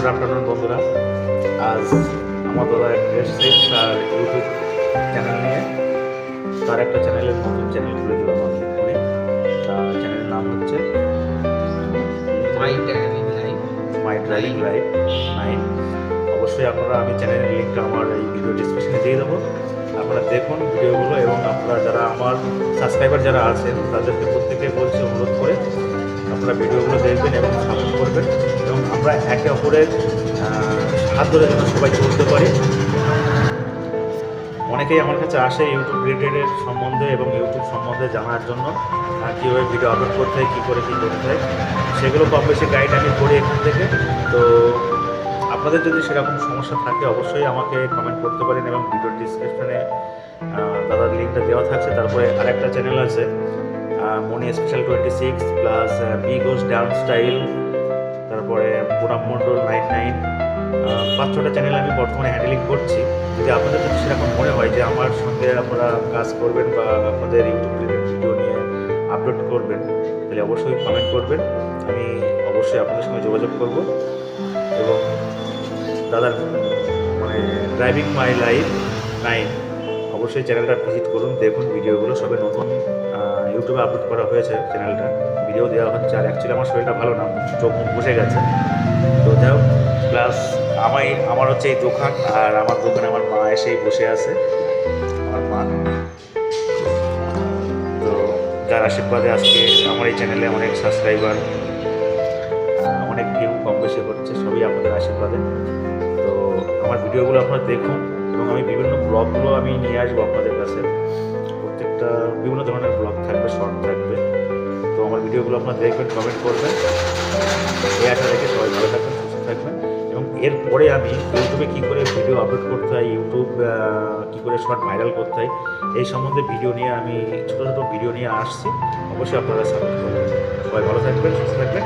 Good afternoon বন্ধুরা আজ আমার দাদা এসছে তার ইউটিউব চ্যানেল নিয়ে। তার একটা চ্যানেলের নতুন চ্যানেল খুলে দিলাম আমি ফোনে। তার চ্যানেলের নাম হচ্ছে my driving life my driving life nine অবশ্যই আপনারা আমি চ্যানেলের লিঙ্কটা আমার এই ভিডিও ডিসক্রিপশনে দিয়ে দেবো। আপনারা দেখুন ভিডিওগুলো এবং আপনারা যারা আমার সাবস্ক্রাইবার যারা আছেন তাদেরকে প্রত্যেকে বলছি অনুরোধ করে আপনারা ভিডিওগুলো দেখবেন এবং সাপোর্ট করবেন। আমরা একে অপরের হাত ধরে যেন সবাই চলতে পারি। অনেকেই আমার কাছে আসে ইউটিউব রিলেটেডের সম্বন্ধে এবং ইউটিউব সম্বন্ধে জানার জন্য কীভাবে ভিডিও আপলোড করতে হয়, কী করে কী করতে হয়। সেগুলো কম বেশি গাইড আমি করি এখান থেকে। তো আপনাদের যদি সেরকম সমস্যা থাকে, অবশ্যই আমাকে কমেন্ট করতে পারেন এবং ভিডিও ডিসক্রিপশনে দাদার লিঙ্কটা দেওয়া থাকছে। তারপরে আরেকটা চ্যানেল আছে Moni special twenty six plus B গোস ডান্স স্টাইল তারপরে পুরাম মণ্ডল নাইন নাইন পাঁচ ছটা চ্যানেল আমি বর্তমানে হ্যান্ডেলিং করছি। যদি আপনাদের যদি সেরকম মনে হয় যে আমার সঙ্গে আপনারা কাজ করবেন বা আপনাদের ইউটিউব ভিডিও নিয়ে আপলোড করবেন, তাহলে অবশ্যই কমেন্ট করবেন। আমি অবশ্যই আপনাদের সঙ্গে যোগাযোগ করব এবং দাদার মানে ড্রাইভিং মাই লাইফ নাইন অবশ্যই চ্যানেলটা ভিজিট করুন, দেখুন ভিডিওগুলো, সবে নতুন ইউটিউবে আপলোড করা হয়েছে চ্যানেলটা। ভিডিও দেওয়া হচ্ছে, আর অ্যাকচুয়ালি আমার শরীরটা ভালো না, চোখ বসে গেছে। তো যাই হোক প্লাস আমাই আমার হচ্ছে এই দোকান, আর আমার দোকানে আমার মা এসেই বসে আছে। আমার মা তো যার আশীর্বাদে আজকে আমার এই চ্যানেলে অনেক সাবস্ক্রাইবার অনেক ভিউ কম বেশি হচ্ছে, সবই আপনাদের আশীর্বাদে। তো আমার ভিডিওগুলো আপনারা দেখুন। এবং আমি বিভিন্ন ব্লগগুলো আমি নিয়ে আসব আপনাদের কাছে। প্রত্যেকটা বিভিন্ন ধরনের ব্লগ থাকবে শর্ট থাকবে। তো আমার ভিডিওগুলো আপনারা দেখবেন কমেন্ট করবেন। এই আশা রেখে সবাই ভালো থাকবেন, সুস্থ থাকবেন। এবং এরপরে আমি ইউটিউবে কী করে ভিডিও আপলোড করতে হয় ইউটিউব কী করে শর্ট ভাইরাল করতে হয়, এই সম্বন্ধে ভিডিও নিয়ে আমি, ছোটো ছোটো ভিডিও নিয়ে আসছি। অবশ্যই আপনারা সাপোর্ট করবেন। সবাই ভালো থাকবেন, সুস্থ থাকবেন।